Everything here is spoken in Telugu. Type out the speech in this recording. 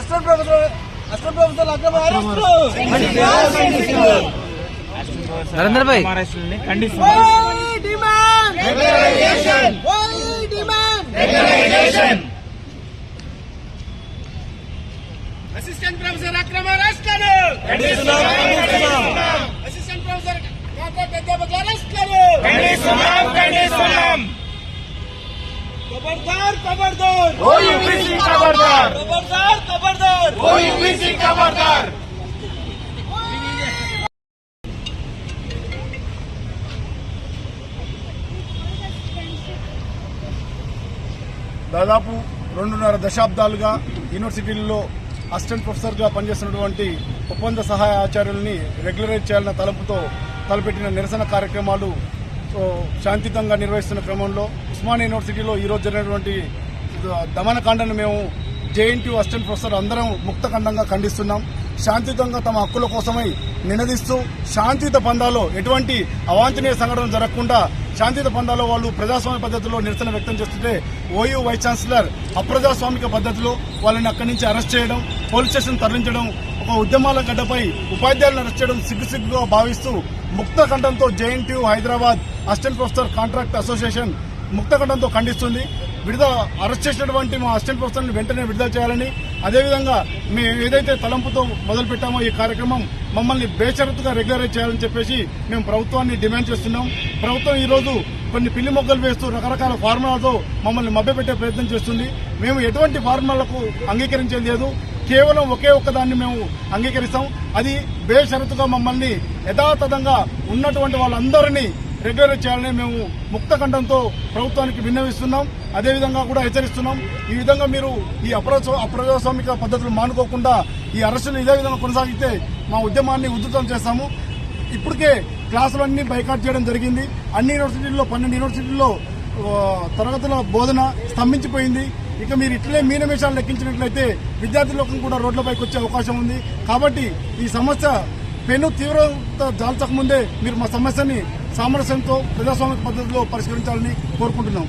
అసిస్టెంట్ ప్రొఫెసర్ అసిస్టెంట్ ప్రొఫెసర్ అక్రమ అరెస్టులు నరేంద్ర భాయ్? అసిస్టెంట్ ప్రొఫెసర్ అక్రమ అరెస్టులు అసిస్టెంట్ ప్రొఫెసర్ కాంట్రాక్ట్ అధ్యాపకుల అరెస్టులు ఖబర్దార్ ఖబర్దార్ ఖబర్దార్ ఖబర్దార్ దాదాపు రెండున్నర దశాబ్దాలుగా యూనివర్సిటీల్లో అసిస్టెంట్ ప్రొఫెసర్గా పనిచేస్తున్నటువంటి ఒప్పంద సహాయ ఆచార్యుల్ని రెగ్యులరైజ్ చేయాలన్న తలపుతో తలపెట్టిన నిరసన కార్యక్రమాలు శాంతియుతంగా నిర్వహిస్తున్న క్రమంలో ఉస్మాన్ యూనివర్సిటీలో ఈరోజు జరిగినటువంటి దమనకాండను మేము జేఎన్టీ అసిస్టెంట్ ప్రొఫెసర్ అందరం ముక్తఖండంగా ఖండిస్తున్నాం. శాంతియుతంగా తమ హక్కుల కోసమై నినదిస్తూ శాంతియుత పందాలో ఎటువంటి అవాంఛనీయ సంఘటనలు జరగకుండా శాంతియుత పందాలో వాళ్ళు ప్రజాస్వామ్య పద్ధతిలో నిరసన వ్యక్తం చేస్తుంటే ఓయూ వైస్ ఛాన్సలర్ అప్రజాస్వామిక పద్ధతిలో వాళ్ళని అక్కడి నుంచి అరెస్ట్ చేయడం పోలీస్ స్టేషన్ తరలించడం మా ఉద్యమాల గడ్డపై ఉపాధ్యాయులను అరెస్ట్ చేయడం సిగ్గుసిగ్గుగా భావిస్తూ ముక్త ఖండంతో JNTU Hyderabad assistant professor contract association ముక్తఖండంతో ఖండిస్తుంది. విడుదల అరెస్ట్ చేసినటువంటి మా అసిస్టెంట్ ప్రొఫెసర్ని వెంటనే విడుదల చేయాలని అదేవిధంగా మేము ఏదైతే తలంపుతో మొదలుపెట్టామో ఈ కార్యక్రమం మమ్మల్ని బేషరతుగా రెగ్యులరైజ్ చేయాలని చెప్పేసి మేము ప్రభుత్వాన్ని డిమాండ్ చేస్తున్నాం. ప్రభుత్వం ఈరోజు కొన్ని పిల్లి మొగ్గలు వేస్తూ రకరకాల ఫార్ములాతో మమ్మల్ని మభ్యపెట్టే ప్రయత్నం చేస్తుంది. మేము ఎటువంటి ఫార్ములాలకు అంగీకరించేది లేదు. కేవలం ఒకే ఒక్క దాన్ని మేము అంగీకరిస్తాం. అది బేషరతుగా మమ్మల్ని యథాతథంగా ఉన్నటువంటి వాళ్ళందరినీ రెగ్యులర్ చేయాలని మేము ముక్తఖండంతో ప్రభుత్వానికి విన్నవిస్తున్నాం. అదేవిధంగా కూడా హెచ్చరిస్తున్నాం. ఈ విధంగా మీరు ఈ అప్రజా అప్రజాస్వామిక పద్ధతులు మానుకోకుండా ఈ అరెస్టులు ఇదే విధంగా కొనసాగితే మా ఉద్యమాన్ని ఉధృతం చేస్తాము. ఇప్పటికే క్లాసులన్నీ బైకాట్ చేయడం జరిగింది. అన్ని యూనివర్సిటీల్లో పన్నెండు యూనివర్సిటీల్లో తరగతుల బోధన స్తంభించిపోయింది. ఇక మీరు ఇట్లే మీ నిమిషాలు లెక్కించినట్లయితే విద్యార్థి లోకం కూడా రోడ్లపైకి వచ్చే అవకాశం ఉంది. కాబట్టి ఈ సమస్య పెను తీవ్రత జాల్చక ముందే మీరు మా సమస్యని సామరస్యంతో ప్రజాస్వామిక పద్ధతిలో పరిష్కరించాలని కోరుకుంటున్నాం.